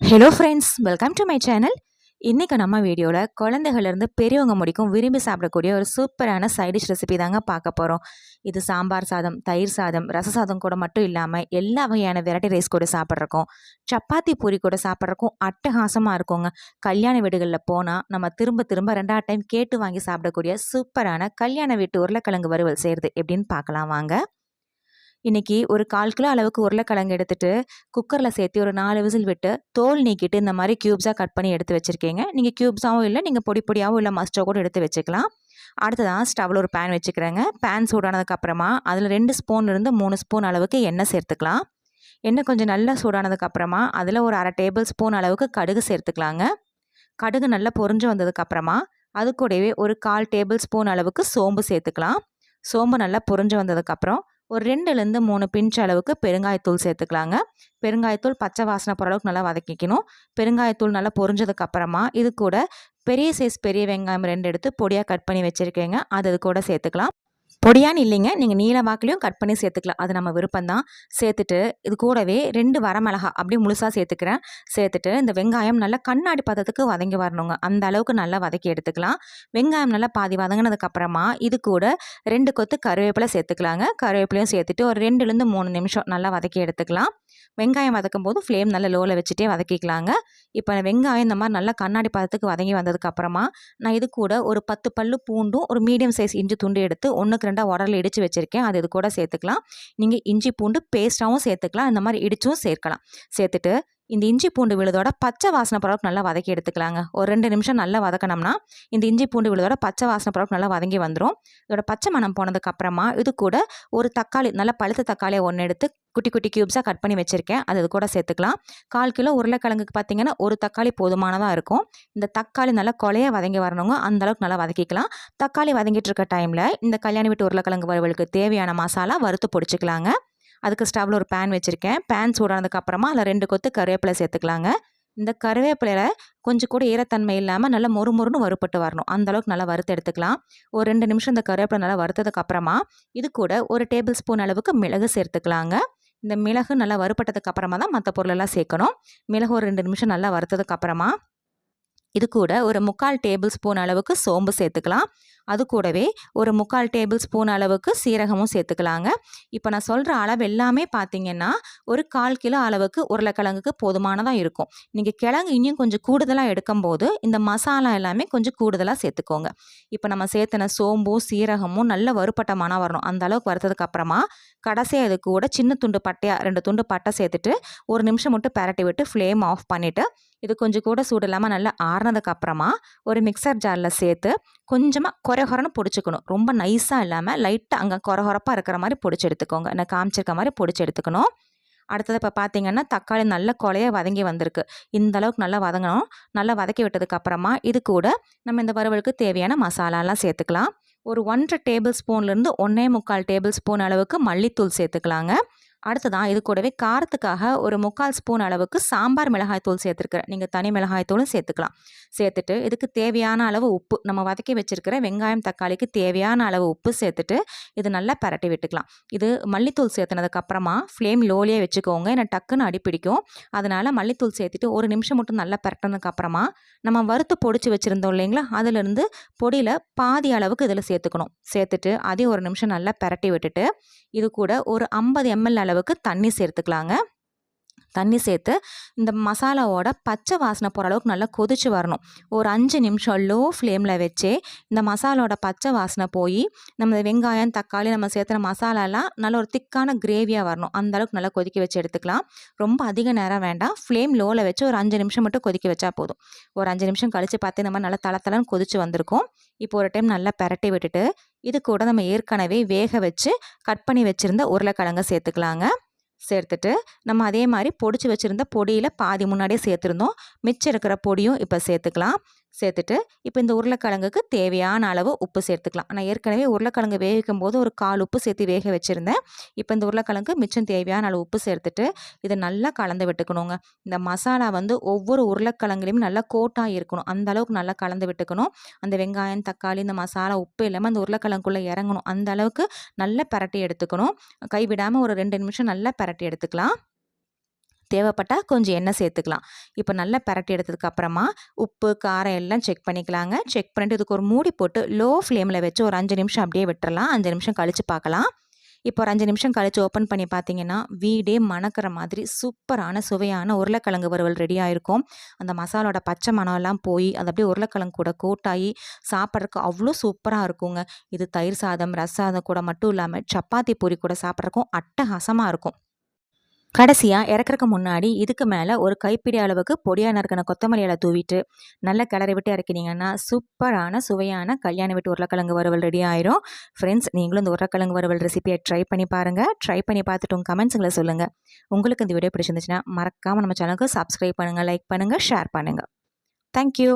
Hello friends welcome to my channel இன்றைக்கி நம்ம வீடியோவில் குழந்தைகள்லேருந்து பெரியவங்க முடிக்கும் விரும்பி சாப்பிடக்கூடிய ஒரு சூப்பரான சைடிஷ் ரெசிபி தாங்க பார்க்க போகிறோம் இது சாம்பார் சாதம் தயிர் சாதம் ரச சாதம் கூட மட்டும் இல்லாமல் எல்லா வகையான வெரைட்டி ரைஸ் கூட சாப்பிட்றக்கும். சப்பாத்தி பூரி கூட சாப்பிட்றக்கும் அட்டகாசமாக இருக்குங்க. கல்யாண வீடுகளில் போனால் நம்ம திரும்ப திரும்ப ரெண்டாவது டைம் கேட்டு வாங்கி சாப்பிடக்கூடிய சூப்பரான கல்யாண வீட்டு உருளைக்கிழங்கு வறுவல் செய்கிறது எப்படின்னு பார்க்கலாம் வாங்க. இன்றைக்கி ஒரு கால் கிலோ அளவுக்கு உருளைக்கிழங்கு எடுத்துகிட்டு குக்கரில் சேர்த்து ஒரு நாலு விசில் விட்டு தோல் நீக்கிட்டு இந்த மாதிரி க்யூப்ஸாக கட் பண்ணி எடுத்து வச்சுருக்கீங்க. நீங்கள் க்யூப்ஸாகவும் இல்லை நீங்கள் பொடி பொடியாகவும் இல்லை மஸ்டோ கூட எடுத்து வச்சுக்கலாம். அடுத்ததான் ஸ்டவ்வில் ஒரு பேன் வச்சுக்கிறேங்க. பேன் சூடானதுக்கப்புறமா அதில் ரெண்டு ஸ்பூன் இருந்து மூணு ஸ்பூன் அளவுக்கு எண்ணெய் சேர்த்துக்கலாம். எண்ணெய் கொஞ்சம் நல்லா சூடானதுக்கப்புறமா அதில் ஒரு அரை டேபிள் ஸ்பூன் அளவுக்கு கடுகு சேர்த்துக்கலாங்க. கடுகு நல்லா பொறிஞ்சு வந்ததுக்கப்புறமா அது கூடவே ஒரு கால் டேபிள் ஸ்பூன் அளவுக்கு சோம்பு சேர்த்துக்கலாம். சோம்பு நல்லா பொறிஞ்சு வந்ததுக்கப்புறம் ஒரு ரெண்டுலேருந்து மூணு பிஞ்ச் அளவுக்கு பெருங்காயத்தூள் சேர்த்துக்கலாங்க. பெருங்காயத்தூள் பச்சை வாசனை போகிற அளவுக்கு நல்லா வதக்கிக்கணும். பெருங்காயத்தூள் நல்லா பொரிஞ்சதுக்கப்புறமா இது கூட பெரிய சைஸ் பெரிய வெங்காயம் ரெண்டு எடுத்து பொடியாக கட் பண்ணி வச்சுருக்கேங்க. அது கூட சேர்த்துக்கலாம். பொடியான்னு இல்லைங்க. நீங்கள் நீல வாக்குலையும் கட் பண்ணி சேர்த்துக்கலாம். அது நம்ம விருப்பம் தான் சேர்த்துட்டு இது கூடவே ரெண்டு வரமிளகா அப்படியே முழுசாக சேர்த்துக்கிறேன். சேர்த்துட்டு இந்த வெங்காயம் நல்லா கண்ணாடி பதத்துக்கு வதங்கி வரணுங்க. அந்த அளவுக்கு நல்லா வதக்கி எடுத்துக்கலாம். வெங்காயம் நல்லா பாதி வதங்கினதுக்கப்புறமா இது கூட ரெண்டு கொத்து கருவேப்பிலை சேர்த்துக்கலாங்க. கருவேப்பிலையும் சேர்த்துட்டு ஒரு ரெண்டுலேருந்து மூணு நிமிஷம் நல்லா வதக்கி எடுத்துக்கலாம். வெங்காயம் வதக்கும் போது ஃப்ளேம் நல்லா லோவில் வச்சுட்டே வதக்கிக்கலாங்க. இப்போ வெங்காயம் இந்த மாதிரி நல்லா கண்ணாடி பதத்துக்கு வதங்கி வந்ததுக்கப்புறமா நான் இது கூட ஒரு பத்து பல்லு பூண்டும் ஒரு மீடியம் சைஸ் இஞ்சி துண்டு எடுத்து ஒன்றுக்கு ரெண்டாக உடலில் இடித்து வச்சுருக்கேன். அது இது கூட சேர்த்துக்கலாம். நீங்கள் இஞ்சி பூண்டு பேஸ்ட்டாகவும் சேர்த்துக்கலாம். இந்த மாதிரி இடிச்சும் சேர்க்கலாம். சேர்த்துட்டு இந்த இஞ்சி பூண்டு விழுதோட பச்சை வாசனை பழக்கம் நல்லா வதக்கி எடுத்துக்கலாங்க. ஒரு ரெண்டு நிமிஷம் நல்லா வதக்கினோம்னா இந்த இஞ்சி பூண்டு விழுதோட பச்சை வாசனை பழக்கம் நல்லா வதங்கி வந்துடும் இதோட பச்சை மணம் போனதுக்கப்புறமா இது கூட ஒரு தக்காளி நல்லா பழுத்த தக்காளியை ஒன்று எடுத்து குட்டி குட்டி க்யூப்ஸாக கட் பண்ணி வச்சுருக்கேன். அது இது கூட சேர்த்துக்கலாம். கால் கிலோ உருளைக்கிழங்குக்கு பார்த்தீங்கன்னா ஒரு தக்காளி போதுமானதாக இருக்கும். இந்த தக்காளி நல்லா கொலையாக வதங்கி வரணுங்க. அந்தளவுக்கு நல்லா வதக்கிக்கலாம். தக்காளி வதங்கிட்டு இருக்க டைமில் இந்த கல்யாணி வீட்டு உருளைக்கிழங்கு வறுவலுக்கு தேவையான மசாலா வறுத்து பிடிச்சிக்கலாங்க. அதுக்கு ஸ்டவ்வில் ஒரு பேன் வச்சுருக்கேன். பேன் சூடானதுக்கப்புறமா அதில் ரெண்டு கொத்து கருவேப்பிலை சேர்த்துக்கலாங்க. இந்த கருவேப்பிலையில் கொஞ்சம் கூட ஈரத்தன்மை இல்லாமல் நல்லா மொறு மொறுன்னு வறுப்பட்டு வரணும் அந்தளவுக்கு நல்லா வறுத்து எடுத்துக்கலாம். ஒரு ரெண்டு நிமிஷம் இந்த கருவேப்பிலை நல்லா வறுத்ததுக்கப்புறமா இது கூட ஒரு டேபிள் ஸ்பூன் அளவுக்கு மிளகு சேர்த்துக்கலாங்க. இந்த மிளகு நல்லா வறுப்பட்டதுக்கப்புறமா தான் மற்ற பொருளெல்லாம் சேர்க்கணும். மிளகு ஒரு ரெண்டு நிமிஷம் நல்லா வறுத்ததுக்கப்புறமா இது கூட ஒரு முக்கால் டேபிள் ஸ்பூன் அளவுக்கு சோம்பு சேர்த்துக்கலாம். அது கூடவே ஒரு முக்கால் டேபிள் ஸ்பூன் அளவுக்கு சீரகமும் சேர்த்துக்கலாங்க. இப்போ நான் சொல்கிற அளவு எல்லாமே பார்த்தீங்கன்னா ஒரு கால் கிலோ அளவுக்கு உருளைக்கிழங்குக்கு போதுமானதாக இருக்கும். நீங்கள் கிழங்கு இன்னும் கொஞ்சம் கூடுதலாக எடுக்கும்போது இந்த மசாலா எல்லாமே கொஞ்சம் கூடுதலாக சேர்த்துக்கோங்க. இப்போ நம்ம சேர்த்தின சோம்பும் சீரகமும் நல்ல வறுப்பட்ட மனம் வரணும். அந்த அளவுக்கு வறுத்ததுக்கு அப்புறமா கடைசியாக அது கூட சின்ன துண்டு பட்டையாக ரெண்டு துண்டு பட்டை சேர்த்துட்டு ஒரு நிமிஷம் மட்டும் பரட்டி விட்டு ஃப்ளேம் ஆஃப் பண்ணிவிட்டு இது கொஞ்சம் கூட சூடு இல்லாமல் நல்லா ஆறுனதுக்கு அப்புறமா ஒரு மிக்சர் ஜாரில் சேர்த்து கொஞ்சமாக குறைகுறன்னு பிடிச்சிக்கணும். ரொம்ப நைஸாக இல்லாமல் லைட்டாக அங்கே குறகுறப்பாக இருக்கிற மாதிரி பிடிச்சி எடுத்துக்கோங்க. நான் காமிச்சிருக்க மாதிரி பிடிச்சி எடுத்துக்கணும். அடுத்தது இப்போ பார்த்தீங்கன்னா தக்காளி நல்ல கொலைய வதங்கி வந்திருக்கு. இந்த அளவுக்கு நல்லா வதங்கணும். நல்லா வதக்கி விட்டதுக்கப்புறமா இது கூட நம்ம இந்த வறுவலுக்கு தேவையான மசாலாலாம் சேர்த்துக்கலாம். ஒரு ஒன்றரை டேபிள் ஸ்பூன்லேருந்து ஒன்றே முக்கால் டேபிள் ஸ்பூன் அளவுக்கு மல்லித்தூள் சேர்த்துக்கலாங்க. அடுத்ததான் இது கூடவே காரத்துக்காக ஒரு முக்கால் ஸ்பூன் அளவுக்கு சாம்பார் மிளகாய் தூள் சேர்த்துருக்குறேன். நீங்கள் தனி மிளகாய் தூளும் சேர்த்துக்கலாம். சேர்த்துட்டு இதுக்கு தேவையான அளவு உப்பு நம்ம வதக்கி வச்சுருக்கிற வெங்காயம் தக்காளிக்கு தேவையான அளவு உப்பு சேர்த்துட்டு இது நல்லா பரட்டி விட்டுக்கலாம். இது மல்லித்தூள் சேர்த்துனதுக்கப்புறமா ஃப்ளேம் லோலியே வச்சுக்கோங்க. ஏன்னா டக்குன்னு அடிப்பிடிக்கும். அதனால் மல்லித்தூள் சேர்த்துட்டு ஒரு நிமிஷம் மட்டும் நல்லா பரட்டினதுக்கப்புறமா நம்ம வறுத்து பொடிச்சு வச்சுருந்தோம் இல்லைங்களா? அதுலேருந்து பொடியில் பாதி அளவுக்கு இதில் சேர்த்துக்கணும். சேர்த்துட்டு அதையும் ஒரு நிமிஷம் நல்லா பரட்டி விட்டுட்டு இது கூட ஒரு ஐம்பது எம்எல் அளவு அளவுக்கு தண்ணி சேர்த்துக்கலாங்க. தண்ணி சேர்த்து இந்த மசாலாவோட பச்சை வாசனை போகிற அளவுக்கு நல்லா கொதிச்சு வரணும். ஒரு அஞ்சு நிமிஷம் லோ ஃப்ளேமில் வச்சே இந்த மசாலாவோட பச்சை வாசனை போய் நம்ம வெங்காயம் தக்காளி நம்ம சேர்த்துன மசாலாலாம் நல்ல ஒரு திக்கான கிரேவியாக வரணும். அந்த அளவுக்கு நல்லா கொதிக்க வச்சு எடுத்துக்கலாம். ரொம்ப அதிக நேரம் வேண்டாம். ஃப்ளேம் லோவில் வச்சு ஒரு அஞ்சு நிமிஷம் மட்டும் கொதிக்க வச்சா போதும். ஒரு அஞ்சு நிமிஷம் கழித்து பார்த்து இந்த மாதிரி நல்லா தள கொதிச்சு வந்திருக்கோம். இப்போ ஒரு டைம் நல்லா பரட்டி விட்டுட்டு இது கூட நம்ம ஏற்கனவே வேக வச்சு கட் பண்ணி வச்சுருந்த உருளைக்கிழங்க சேர்த்துக்கலாங்க. சேர்த்துட்டு நம்ம அதே மாதிரி பொடிச்சு வச்சுருந்த பொடியில் பாதி முன்னாடியே சேர்த்துருந்தோம். மிச்சம் இருக்கிற பொடியும் இப்போ சேர்த்துக்கலாம். சேர்த்துட்டு இப்போ இந்த உருளைக்கிழங்குக்கு தேவையான அளவு உப்பு சேர்த்துக்கலாம். நான் ஏற்கனவே உருளைக்கிழங்கு வேவிக்கும் போது ஒரு கால் உப்பு சேர்த்து வேக வச்சுருந்தேன். இப்போ இந்த உருளைக்கிழங்கு மிச்சம் தேவையான அளவு உப்பு சேர்த்துட்டு இதை நல்லா கலந்து விட்டுக்கணுங்க. இந்த மசாலா வந்து ஒவ்வொரு உருளைக்கிழங்குலையும் நல்லா கோட்டாக இருக்கணும். அந்த அளவுக்கு நல்லா கலந்து விட்டுக்கணும். அந்த வெங்காயம் தக்காளி இந்த மசாலா உப்பு இல்லாமல் அந்த உருளைக்கிழங்குள்ளே இறங்கணும். அந்த அளவுக்கு நல்லா பரட்டி எடுத்துக்கணும். கைவிடாமல் ஒரு ரெண்டு நிமிஷம் நல்லா பரட்டி எடுத்துக்கலாம். தேவைப்பட்டால் கொஞ்சம் எண்ணெய் சேர்த்துக்கலாம். இப்போ நல்லா பரட்டி எடுத்ததுக்கு அப்புறமா உப்பு காரம் எல்லாம் செக் பண்ணிக்கலாங்க. செக் பண்ணிட்டு இதுக்கு ஒரு மூடி போட்டு லோ ஃப்ளேமில் வச்சு ஒரு அஞ்சு நிமிஷம் அப்படியே விட்டுறலாம். அஞ்சு நிமிஷம் கழித்து பார்க்கலாம். இப்போ ஒரு அஞ்சு நிமிஷம் கழித்து ஓப்பன் பண்ணி பார்த்தீங்கன்னா வீடே மணக்கிற மாதிரி சூப்பரான சுவையான உருளைக்கிழங்கு வறுவல் ரெடி ஆயிருக்கும். அந்த மசாலோட பச்சை மணம்லாம் போய் அது அப்படியே உருளைக்கிழங்கு கூட கோட்டாகி சாப்பிட்றதுக்கு அவ்வளோ சூப்பராக இருக்குங்க. இது தயிர் சாதம் ரசாதம் சாதம் கூட மட்டும் இல்லாமல் சப்பாத்தி பூரி கூட சாப்பிட்றக்கும் அட்டகாசமாக இருக்கும். கடைசியாக இறக்குறக்கு முன்னாடி இதுக்கு மேலே ஒரு கைப்பிடி அளவுக்கு பொடியாக நறுக்கின கொத்தமல்லி இலை தூவிட்டு நல்லா கிளறி விட்டு இறக்கினீங்கன்னா சூப்பரான சுவையான கல்யாண வீட்டு உருளைக்கிழங்கு வறுவல் ரெடி ஆயிரும். ஃப்ரெண்ட்ஸ் நீங்களும் இந்த உருளைக்கிழங்கு வறுவல் ரெசிபியை ட்ரை பண்ணி பாருங்கள் ட்ரை பண்ணி பார்த்துட்டு உங்கள் கமெண்ட்ஸுங்களை சொல்லுங்கள் உங்களுக்கு இந்த வீடியோ பிடிச்சிருந்துச்சுன்னா மறக்காமல் நம்ம சேனலுக்கு சப்ஸ்கிரைப் பண்ணுங்கள் லைக் பண்ணுங்கள் ஷேர் பண்ணுங்கள் தேங்க்யூ